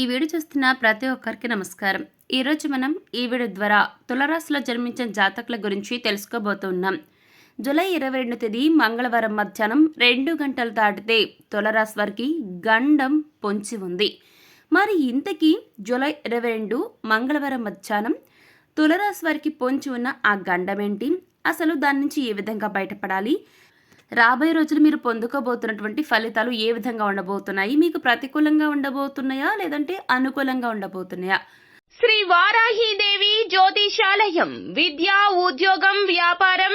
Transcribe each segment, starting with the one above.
ఈ వీడియో చూస్తున్న ప్రతి ఒక్కరికి నమస్కారం. ఈరోజు మనం ఈ వీడియో ద్వారా తులరాశిలో జన్మించిన జాతకుల గురించి తెలుసుకోబోతున్నాం. జూలై ఇరవై రెండు తేదీ మంగళవారం మధ్యాహ్నం రెండు గంటలు దాటితే తులరాశి వారికి గండం పొంచి ఉంది. మరి ఇంతకీ జూలై ఇరవై రెండు మంగళవారం మధ్యాహ్నం తులరాశి వారికి పొంచి ఉన్న ఆ గండం ఏంటి అసలు దాని నుంచి ఏ విధంగా బయటపడాలి? రాబోయే రోజులు మీరు పొందుకోబోతున్నటువంటి ఫలితాలు ఏ విధంగా ఉండబోతున్నాయి? మీకు ప్రతికూలంగా ఉండబోతున్నాయా? లేదంటే అనుకూలంగా ఉండబోతున్నాయా? శ్రీ వారాహీదేవి జ్యోతిషాలయం విద్య ఉద్యోగం వ్యాపారం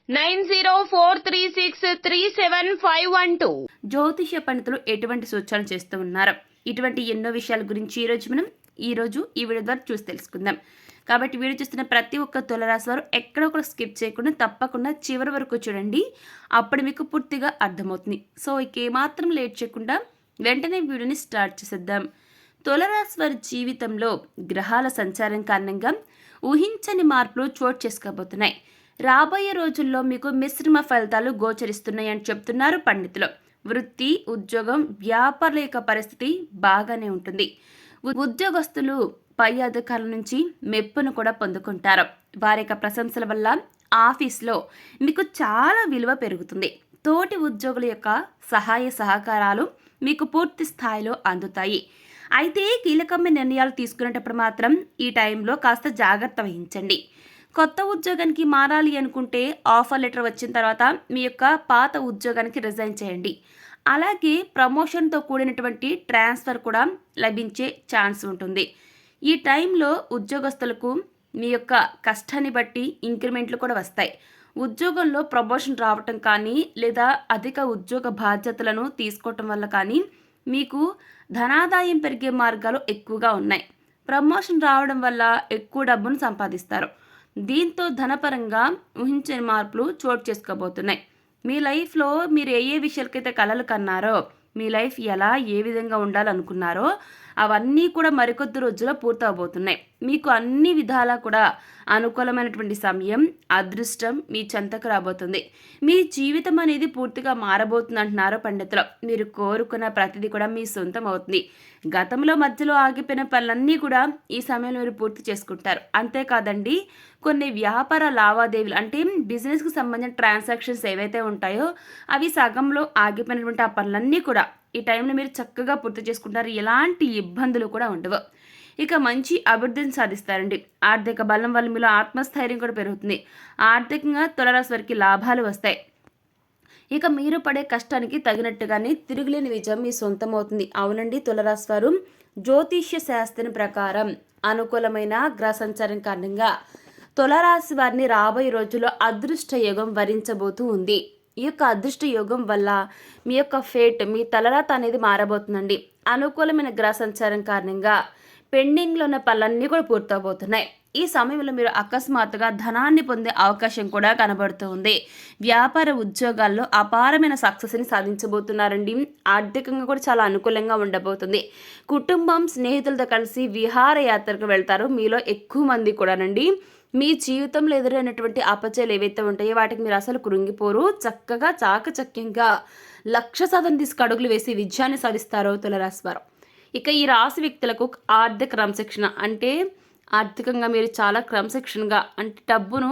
nine zero four three six three seven five one two. జ్యోతిష పండితులు ఎటువంటి సూచనలు చేస్తూ ఉన్నారు? ఇటువంటి ఎన్నో విషయాల గురించి ఈరోజు మనం ఈరోజు ఈ వీడియో ద్వారా చూసి తెలుసుకుందాం. కాబట్టి వీడియో చూస్తున్న ప్రతి ఒక్క తులరాశి వారు ఎక్కడ కూడా స్కిప్ చేయకుండా తప్పకుండా చివరి వరకు చూడండి. అప్పుడు మీకు పూర్తిగా అర్థమవుతుంది. సో ఇక ఏమాత్రం లేట్ చేయకుండా వెంటనే వీడియోని స్టార్ట్ చేసేద్దాం. తులరాశి వారి జీవితంలో గ్రహాల సంచారం కారణంగా ఊహించని మార్పులు చోటు చేసుకోబోతున్నాయి. రాబోయే రోజుల్లో మీకు మిశ్రమ ఫలితాలు గోచరిస్తున్నాయని చెప్తున్నారు పండితులు. వృత్తి ఉద్యోగం వ్యాపారుల యొక్క పరిస్థితి బాగానే ఉంటుంది. ఉద్యోగస్తులు పై అధికారుల నుంచి మెప్పును కూడా పొందుకుంటారు. వారి యొక్క ప్రశంసల వల్ల ఆఫీస్లో మీకు చాలా విలువ పెరుగుతుంది. తోటి ఉద్యోగుల యొక్క సహాయ సహకారాలు మీకు పూర్తి స్థాయిలో అందుతాయి. అయితే కీలకమైన నిర్ణయాలు తీసుకునేటప్పుడు మాత్రం ఈ టైంలో కాస్త జాగ్రత్త వహించండి. కొత్త ఉద్యోగానికి మారాలి అనుకుంటే ఆఫర్ లెటర్ వచ్చిన తర్వాత మీ యొక్క పాత ఉద్యోగానికి రిజైన్ చేయండి. అలాగే ప్రమోషన్తో కూడినటువంటి ట్రాన్స్ఫర్ కూడా లభించే ఛాన్స్ ఉంటుంది. ఈ టైంలో ఉద్యోగస్తులకు మీ యొక్క కష్టాన్ని బట్టి ఇంక్రిమెంట్లు కూడా వస్తాయి. ఉద్యోగంలో ప్రమోషన్ రావటం కానీ లేదా అధిక ఉద్యోగ బాధ్యతలను తీసుకోవటం వల్ల కానీ మీకు ధనాదాయం పెరిగే మార్గాలు ఎక్కువగా ఉన్నాయి. ప్రమోషన్ రావడం వల్ల ఎక్కువ డబ్బును సంపాదిస్తారు. దీంతో ధనపరంగా ఊహించని మార్పులు చోటు చేసుకోబోతున్నాయి. మీ లైఫ్లో మీరు ఏ ఏ విషయాలకైతే కలలు కన్నారో మీ లైఫ్ ఎలా ఏ విధంగా ఉండాలనుకున్నారో అవన్నీ కూడా మరికొద్ది రోజుల్లో పూర్తవబోతున్నాయి. మీకు అన్ని విధాలా కూడా అనుకూలమైనటువంటి సమయం అదృష్టం మీ చెంతకు రాబోతుంది. మీ జీవితం అనేది పూర్తిగా మారబోతుంది అంటున్నారు పండితులు. మీరు కోరుకున్న ప్రతిదీ కూడా మీ సొంతం అవుతుంది. గతంలో మధ్యలో ఆగిపోయిన పనులన్నీ కూడా ఈ సమయంలో మీరు పూర్తి చేసుకుంటారు. అంతేకాదండి కొన్ని వ్యాపార లావాదేవీలు అంటే బిజినెస్కి సంబంధించిన ట్రాన్సాక్షన్స్ ఏవైతే ఉంటాయో అవి సగంలో ఆగిపోయినటువంటి ఆ పనులన్నీ కూడా ఈ టైంలో మీరు చక్కగా పూర్తి చేసుకుంటారు. ఎలాంటి ఇబ్బందులు కూడా ఉండవు. ఇక మంచి అభివృద్ధిని సాధిస్తారండి. ఆర్థిక బలం వల్ల మీలో ఆత్మస్థైర్యం కూడా పెరుగుతుంది. ఆర్థికంగా తులరాశి వారికి లాభాలు వస్తాయి. ఇక మీరు పడే కష్టానికి తగినట్టుగానే తిరుగులేని విజయం మీ సొంతం అవుతుంది అవునండి తులరాశి వారు. జ్యోతిష్య శాస్త్రం ప్రకారం అనుకూలమైన గ్రహ సంచారం కారణంగా తులరాశి వారిని రాబోయే రోజుల్లో అదృష్ట యోగం వరించబోతూ ఉంది. ఈ యొక్క అదృష్ట యోగం వల్ల మీ యొక్క ఫేట్ మీ తలరాత అనేది మారబోతుందండి. అనుకూలమైన గ్రహ సంచారం కారణంగా పెండింగ్లో ఉన్న పనులన్నీ కూడా పూర్తవబోతున్నాయి. ఈ సమయంలో మీరు అకస్మాత్తుగా ధనాన్ని పొందే అవకాశం కూడా కనబడుతుంది. వ్యాపార ఉద్యోగాల్లో అపారమైన సక్సెస్ని సాధించబోతున్నారండి. ఆర్థికంగా కూడా చాలా అనుకూలంగా ఉండబోతుంది. కుటుంబం స్నేహితులతో కలిసి విహారయాత్రకు వెళ్తారు. మీలో ఎక్కువ మంది కూడానండి. మీ జీవితంలో ఎదురైనటువంటి అపచయాలు ఏవైతే ఉంటాయో వాటికి మీరు అసలు కృంగిపోరు. చక్కగా చాకచక్యంగా లక్ష సాధన తీసుకు అడుగులు వేసి విజయాన్ని సాధిస్తారు తులరాశివారు ఇక ఈ రాశి వ్యక్తులకు ఆర్థిక క్రమశిక్షణ అంటే ఆర్థికంగా మీరు చాలా క్రమశిక్షణగా అంటే డబ్బును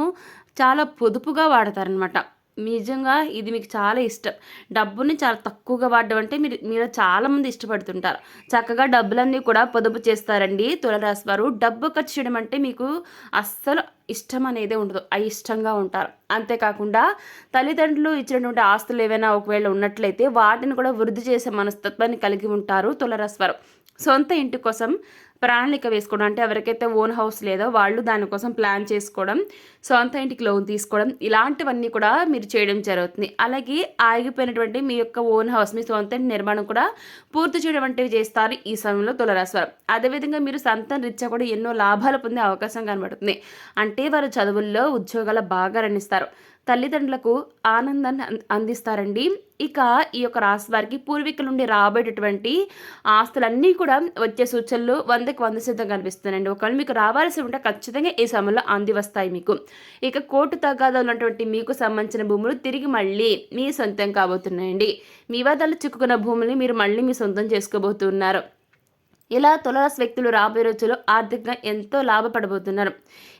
చాలా పొదుపుగా వాడతారనమాట నిజంగా ఇది మీకు చాలా ఇష్టం. డబ్బుని చాలా తక్కువగా వాడడం అంటే మీరు మీరు చాలామంది ఇష్టపడుతుంటారు. చక్కగా డబ్బులన్నీ కూడా పొదుపు చేస్తారండి తులరాశి వారు. డబ్బు ఖర్చు చేయడం అంటే మీకు అస్సలు ఇష్టం అనేది ఉండదు. అయిష్టంగా ఉంటారు. అంతేకాకుండా తల్లిదండ్రులు ఇచ్చినటువంటి ఆస్తులు ఏవైనా ఒకవేళ ఉన్నట్లయితే వాటిని కూడా వృద్ధి చేసే మనస్తత్వాన్ని కలిగి ఉంటారు తులరాశి వారు. సొంత ఇంటి కోసం ప్రణాళిక వేసుకోవడం అంటే ఎవరికైతే ఓన్ హౌస్ లేదో వాళ్ళు దానికోసం ప్లాన్ చేసుకోవడం సొంత ఇంటికి లోన్ తీసుకోవడం ఇలాంటివన్నీ కూడా మీరు చేయడం జరుగుతుంది. అలాగే ఆగిపోయినటువంటి మీ యొక్క ఓన్ హౌస్ మీ సొంత ఇంటి నిర్మాణం కూడా పూర్తి చేయడం వంటివి చేస్తారు ఈ సమయంలో తులరాశి అదేవిధంగా మీరు సంతాన రీత్యా కూడా ఎన్నో లాభాలు పొందే అవకాశం కనబడుతుంది. అంటే వారు చదువుల్లో ఉద్యోగాలు బాగా రణిస్తారు తల్లిదండ్రులకు ఆనందాన్ని అందిస్తారండి. ఇక ఈ యొక్క రాశి వారికి పూర్వీకుల నుండి రాబోయేటటువంటి ఆస్తులన్నీ కూడా వచ్చే సూచనలు వందకి వంద శాతం కనిపిస్తున్నాయండి. ఒకవేళ మీకు రావాల్సి ఉంటే ఖచ్చితంగా ఈ సమయంలో అంది వస్తాయి మీకు. ఇక కోర్టు తగాదాలు ఉన్నటువంటి మీకు సంబంధించిన భూములు తిరిగి మళ్ళీ మీ సొంతం కాబోతున్నాయండి. వివాదాలు చిక్కుకున్న భూముల్ని మీరు మళ్ళీ మీ సొంతం చేసుకోబోతున్నారు. ఇలా తులరాశి వ్యక్తులు రాబోయే రోజుల్లో ఆర్థికంగా ఎంతో లాభపడబోతున్నారు.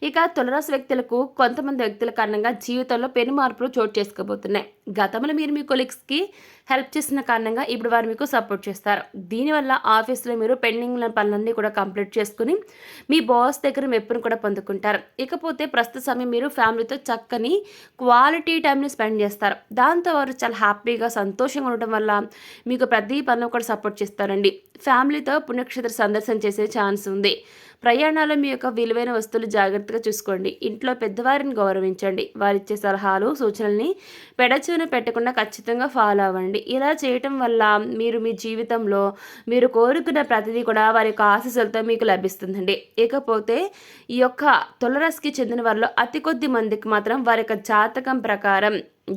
ఇక తులరాశి వ్యక్తులకు కొంతమంది వ్యక్తుల కారణంగా జీవితంలో పెను మార్పులు చోటు చేసుకోబోతున్నాయి. గతంలో మీరు మీ కొలీగ్స్కి హెల్ప్ చేసిన కారణంగా ఇప్పుడు వారు మీకు సపోర్ట్ చేస్తారు. దీనివల్ల ఆఫీస్లో మీరు పెండింగ్ పనులన్నీ కూడా కంప్లీట్ చేసుకుని మీ బాస్ దగ్గర మెప్పును కూడా పొందుకుంటారు. ఇకపోతే ప్రస్తుత సమయం మీరు ఫ్యామిలీతో చక్కని క్వాలిటీ టైంని స్పెండ్ చేస్తారు. దాంతో వారు చాలా హ్యాపీగా సంతోషంగా ఉండటం వల్ల మీకు ప్రతి పనులు కూడా సపోర్ట్ చేస్తారండి. ఫ్యామిలీతో పుణ్యక్షేత్ర సందర్శన చేసే ఛాన్స్ ఉంది. ప్రయాణాలు మీ యొక్క విలువైన వస్తువులు జాగ్రత్తగా చూసుకోండి. ఇంట్లో పెద్దవారిని గౌరవించండి. వారిచ్చే సలహాలు సూచనల్ని పెడచూన పెట్టకుండా ఖచ్చితంగా ఫాలో అవ్వండి. ఇలా చేయటం వల్ల మీరు మీ జీవితంలో మీరు కోరుకున్న ప్రతిదీ కూడా వారి యొక్క ఆశీస్సులతో మీకు లభిస్తుందండి. ఇకపోతే ఈ యొక్క తులరస్కి చెందిన వారిలో అతి కొద్ది మందికి మాత్రం వారి యొక్క జాతకం ప్రకారం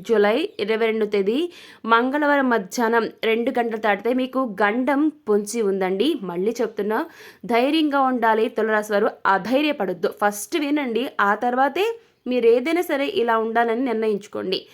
జూలై ఇరవై రెండు తేదీ మంగళవారం మధ్యాహ్నం రెండు గంటలు దాటితే మీకు గండం పొంచి ఉందండి. మళ్ళీ చెప్తున్నా ధైర్యంగా ఉండాలి తులరాశి వారు. అధైర్యపడొద్దు. ఫస్ట్ వినండి ఆ తర్వాతే మీరు ఏదైనా సరే ఇలా ఉండాలని నిర్ణయించుకోండి.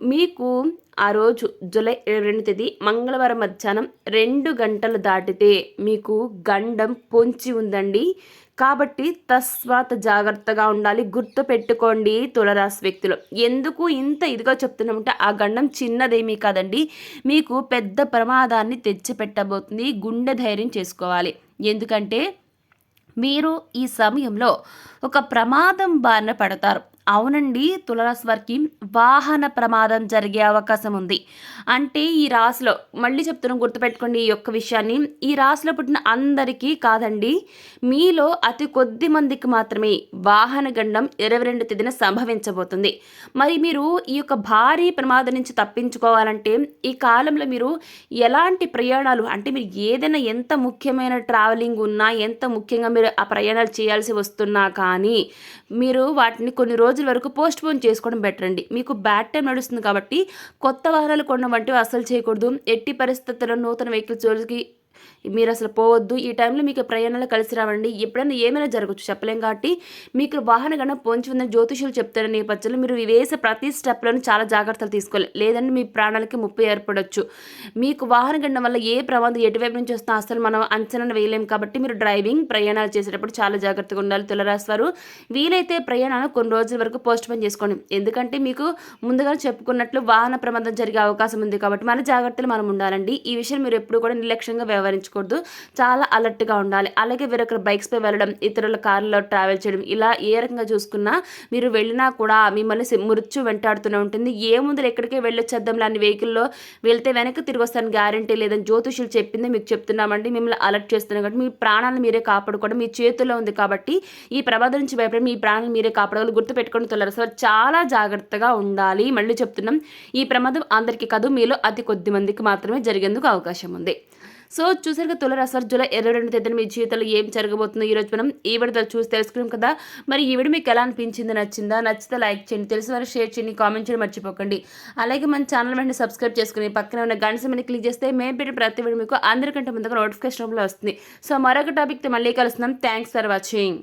మీకు ఆ రోజు జూలై ఇరవై రెండు తేదీ మంగళవారం మధ్యాహ్నం రెండు గంటలు దాటితే మీకు గండం పొంచి ఉందండి. కాబట్టి తస్వాత జాగ్రత్తగా ఉండాలి. గుర్తు పెట్టుకోండి తులరాశి వ్యక్తులు. ఎందుకు ఇంత ఇదిగా చెప్తున్నామంటే ఆ గండం చిన్నదేమీ కాదండి. మీకు పెద్ద ప్రమాదాన్ని తెచ్చిపెట్టబోతుంది. గుండె ధైర్యం చేసుకోవాలి. ఎందుకంటే మీరు ఈ సమయంలో ఒక ప్రమాదం బారిన పడతారు. అవునండి తులరాశి వారికి వాహన ప్రమాదం జరిగే అవకాశం ఉంది. అంటే ఈ రాశిలో మళ్ళీ చెప్తున్నాం గుర్తుపెట్టుకోండి ఈ యొక్క విషయాన్ని. ఈ రాశిలో పుట్టిన అందరికీ కాదండి మీలో అతి కొద్ది మందికి మాత్రమే వాహన గండం ఇరవై రెండు తేదీన సంభవించబోతుంది. మరి మీరు ఈ యొక్క భారీ ప్రమాదం నుంచి తప్పించుకోవాలంటే ఈ కాలంలో మీరు ఎలాంటి ప్రయాణాలు అంటే మీరు ఏదైనా ఎంత ముఖ్యమైన ట్రావెలింగ్ ఉన్నా ఎంత ముఖ్యంగా మీరు ఆ ప్రయాణాలు చేయాల్సి వస్తున్నా కానీ మీరు వాటిని కొన్ని రోజులు వరకు పోస్ట్ పోన్ చేసుకోవడం బెటర్ అండి. మీకు బ్యాడ్ టైం నడుస్తుంది కాబట్టి కొత్త వాహనాలు కొనడం వంటివి అసలు చేయకూడదు. ఎట్టి పరిస్థితుల్లో నూతన వెహికల్స్ జోలికి మీరు అసలు పోవద్దు. ఈ టైంలో మీకు ప్రయాణాలు కలిసి రావండి. ఎప్పుడైనా ఏమైనా జరగచ్చు. చెప్పలేం కాబట్టి మీకు వాహన గణం పొంచి ఉందని జ్యోతిషులు చెప్తారు నేపథ్యంలో మీరు వేసే ప్రతి స్టెప్లోనూ చాలా జాగ్రత్తలు తీసుకోవాలి. లేదంటే మీ ప్రాణాలకి ముప్పు ఏర్పడవచ్చు మీకు వాహన గండం వల్ల ఏ ప్రమాదం ఎటువైపు నుంచి వస్తున్నా అసలు మనం అంచనా వేయలేం కాబట్టి మీరు డ్రైవింగ్ ప్రయాణాలు చేసేటప్పుడు చాలా జాగ్రత్తగా ఉండాలి. తులరాశి వారు వీలైతే ప్రయాణాలు కొన్ని రోజుల వరకు పోస్ట్ పోన్ చేసుకోండి. ఎందుకంటే మీకు ముందుగా చెప్పుకున్నట్లు వాహన ప్రమాదం జరిగే అవకాశం ఉంది కాబట్టి మన జాగ్రత్తలు మనం ఉండాలండి. ఈ విషయం మీరు ఎప్పుడు కూడా నిర్లక్ష్యంగా సవరించకూడదు చాలా అలర్ట్గా ఉండాలి. అలాగే వేరొకరు బైక్స్పై వెళ్ళడం ఇతరుల కార్లలో ట్రావెల్ చేయడం ఇలా ఏ రకంగా చూసుకున్నా మీరు వెళ్ళినా కూడా మిమ్మల్ని మృత్యు వెంటాడుతూనే ఉంటుంది. ఏ ముందు ఎక్కడికే వెళ్ళొచ్చేద్దాం లాంటి వెహికల్లో వెళ్తే వెనక్కి తిరిగి వస్తాను గ్యారంటీ లేదని జ్యోతిషులు చెప్పింది మీకు చెప్తున్నామండి. మిమ్మల్ని అలర్ట్ చేస్తున్నాం కాబట్టి మీ ప్రాణాలను మీరే కాపాడుకోవడం మీ చేతుల్లో ఉంది కాబట్టి ఈ ప్రమాదం నుంచి భయపడి మీ ప్రాణాలను మీరే కాపాడగలరు గుర్తుపెట్టుకొని తొలరు సార్ చాలా జాగ్రత్తగా ఉండాలి. మళ్ళీ చెప్తున్నాం ఈ ప్రమాదం అందరికీ కాదు మీలో అతి కొద్ది మందికి మాత్రమే జరిగేందుకు అవకాశం ఉంది. సో చూసారుగా తులరాశి జూలై ఇరవై రెండు తేదీన మీ జీవితంలో ఏం జరగబోతుందో ఈ రోజు మనం ఈ విడత చూసి తెలుసుకున్నాం కదా. మరి ఈ వీడియో మీకు ఎలా అనిపించింది? నచ్చిందా? నచ్చితే లైక్ చేయండి. తెలిసిన వారు షేర్ చేయండి. కామెంట్ చేయడం మర్చిపోకండి. అలాగే మన ఛానల్ వెంటనే సబ్స్క్రైబ్ చేసుకుని పక్కన ఉన్న గంట సమయాన్ని క్లిక్ చేస్తే మేము పెట్టిన ప్రతి వీడియో మీకు అందరికంటే ముందుగా నోటిఫికేషన్ రూపంలో వస్తుంది. సో మరొక టాపిక్తో మళ్ళీ కలుస్తున్నాం. Thanks for watching.